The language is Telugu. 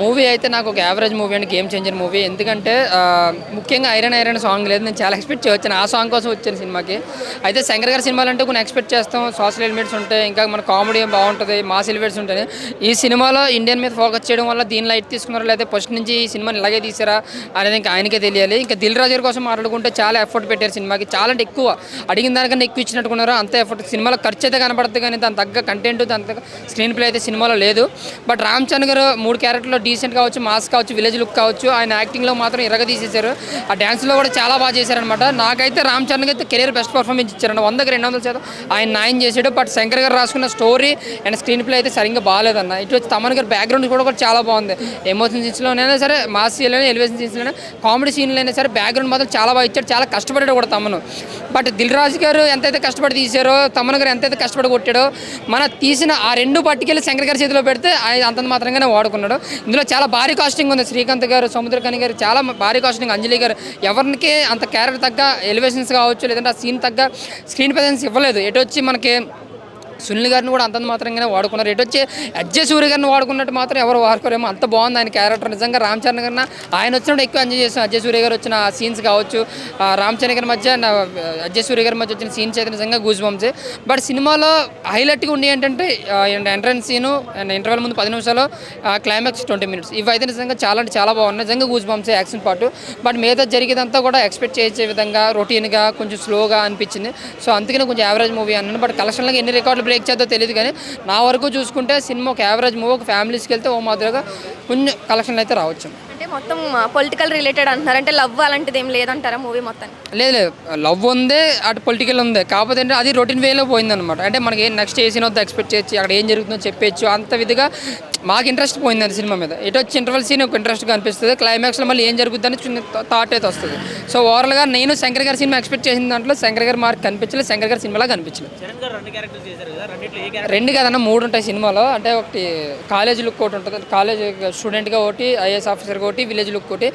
మూవీ అయితే నాకు ఒక average movie and game changer movie ఎందుకంటే ముఖ్యంగా ఐరన్ ఐరన్ సాంగ్ లేదు. నేను చాలా ఎక్స్పెక్ట్ చేయొచ్చాను. ఆ సాంగ్ కోసం వచ్చాను సినిమాకి. అయితే శంకర్ గారి సినిమాలు అంటే కొన్ని ఎక్స్పెక్ట్ చేస్తాం. సోషల్ ఎలిమెంట్స్ ఉంటాయి. ఇంకా మన కామెడీ బాగుంటుంది. మాస్ ఎలిమెంట్స్ ఉంటాయి. ఈ సినిమాలో ఇండియన్ మీద ఫోకస్ చేయడం వల్ల దీని లైట్ తీసుకున్నారా? లేదా ఫస్ట్ నుంచి ఈ సినిమాని ఇలాగే తీసారా? అనేది ఇంకా ఆయనకే తెలియాలి. ఇంకా దిల్ రాజు గారి కోసం మాట్లాడుకుంటే చాలా ఎఫర్ట్ పెట్టారు సినిమాకి. చాలా అంటే ఎక్కువ. అడిగిన దానికన్నా ఎక్కువ ఇచ్చినట్టుకున్నారు? అంత ఎఫర్ట్ సినిమాలో ఖర్చు అయితే కనబడుతుంది కానీ దాని తగ్గ కంటెంట్ దాని తగ్గ స్క్రీన్ ప్లే అయితే సినిమాలో లేదు. బట్ రామ్ చరణ్ గారు మూడు క్యారెక్టర్లో డీసెంట్ కావచ్చు మాస్ కావచ్చు విలేజ్ లుక్ కావచ్చు ఆయన యాక్టింగ్లో మాత్రం ఇరగ తీసేశారు ఆ డ్యాన్స్లో కూడా చాలా బాగా చేశారనమాట నాకైతే రామ్ చరణ్కి అయితే కెరీర్ బెస్ట్ పర్ఫార్మెన్స్ ఇచ్చారండి వందకి రెండు వందల శాతం ఆయన నాయన్ చేశాడు బట్ శంకర్ గారు రాసుకున్న స్టోరీ అండ్ స్క్రీన్ ప్లే అయితే సరిగ్గా బాగాలేదన్న. ఇటు వచ్చి తమన్ గారి బ్యాక్గ్రౌండ్ కూడా కూడా చాలా బాగుంది. ఎమోషన్ సీన్స్లోనైనా సరే మాస్ సీన్లోనే ఎలివేషన్ సీన్స్లోనే కామెడీ సీన్లో అయినా సరే బ్యాక్గ్రౌండ్ మాత్రం చాలా బాగా ఇచ్చాడు. చాలా కష్టపడాడు కూడా తమను. బట్ దిల్ రాజు గారు ఎంతైతే కష్టపడి తీశారో తమన్ గారు ఎంతైతే కష్టపడి కొట్టాడో మన తీసిన ఆ రెండు పట్టుకెళ్ళి శంకర్ గారి చేతిలో పెడితే ఆయన అంతంత మాత్రంగానే వాడుకున్నాడు. అందులో చాలా భారీ కాస్టింగ్ ఉంది. శ్రీకాంత్ గారు సముద్రకని గారు చాలా భారీ కాస్టింగ్. అంజలి గారు ఎవరికి అంత క్యారెక్టర్ తగ్గ ఎలివేషన్స్ కావచ్చు లేదంటే ఆ సీన్ తగ్గ స్క్రీన్ ప్రజెన్స్ ఇవ్వలేదు. ఎటు వచ్చి మనకి సునీల్ గారిని కూడా అంతంత మాత్రంగానే వాడుకున్నారు. ఎటు వచ్చి అజయ్ సూర్య గారిని వాడుకున్నట్టు మాత్రం ఎవరు వాడుకోరేమో అంత బాగుంది ఆయన క్యారెక్టర్. నిజంగా రామ్ చరణ్ గారిన ఆయన వచ్చినప్పుడు ఎక్కువ ఎంజాయ్ చేస్తాం అజయ్ సూర్య గారు వచ్చిన సీన్స్ కావచ్చు రామ్ చరణ్ గారి మధ్య నా- అజయ్ సూర్య గారి మధ్య వచ్చిన సీన్స్ అయితే నిజంగా గూజ్ బంప్స్ బట్ సినిమాలో హైలైట్గా ఉండి ఏంటంటే ఎంట్రన్స్ సీను అండ్ ఇంటర్వెల్ ముందు పది నిమిషాలు క్లైమాక్స్ ట్వంటీ మినిట్స్ ఇవి అయితే నిజంగా చాలా అంటే చాలా బాగున్నాయి. నిజంగా goose bumps action part but మిగతా జరిగేదంతా కూడా ఎక్స్పెక్ట్ చేసే విధంగా రొటీన్గా కొంచెం స్లోగా అనిపించింది. సో అందుకనే కొంచెం యావరేజ్ మూవీ అన్నాను. బట్ కలెక్షన్లో ఎన్ని రికార్డులు బ్రేక్ చేద్దో తెలియదు కానీ నా వరకు చూసుకుంటే సినిమా ఒక యావరేజ్ మూవీ ఒక ఫ్యామిలీస్కి వెళ్తే ఓ మాదిరిగా కొంచెం కలెక్షన్లు అయితే రావచ్చు. అంటే మొత్తం పొలిటికల్ రిలేటెడ్ అంటున్నారు. అంటే లవ్ అలాంటిది ఏం లేదంటారా మూవీ మొత్తం లేదు లేదు. లవ్ ఉంది అటు పొలిటికల్ ఉంది. కాకపోతే ఏంటంటే అది రొటీన్ వేలో పోయిందనమాట అంటే మనకి నెక్స్ట్ ఏ సీన్ వద్ద ఎక్స్పెక్ట్ చేయొచ్చు అక్కడ ఏం జరుగుతుందో చెప్పచ్చు అంత విధిగా మాకు ఇంట్రెస్ట్ పోయింది సినిమా మీద. ఇటు వచ్చి ఇంటర్వల్ సీన్ ఒక ఇంట్రెస్ట్గా అనిపిస్తుంది క్లైమాక్స్లో మళ్ళీ ఏం జరుగుతుందని చిన్న థాట్ అయితే వస్తుంది. సో ఓవరాల్గా నేను శంకర్ గారి సినిమా ఎక్స్పెక్ట్ చేసిన దాంట్లో శంకర్ గారి మార్క్ కనిపించలేదు శంకర్ గారి సినిమాలో కనిపించలేదు. రెండు కదన్న మూడు ఉంటాయి సినిమాలో. అంటే ఒకటి కాలేజ్ లుక్ ఒకటి ఉంటుంది. కాలేజ్ స్టూడెంట్గా ఒకటి ఐఏఎస్ ఆఫీసర్గా ఒకటి విలేజ్ లుక్ ఒకటి.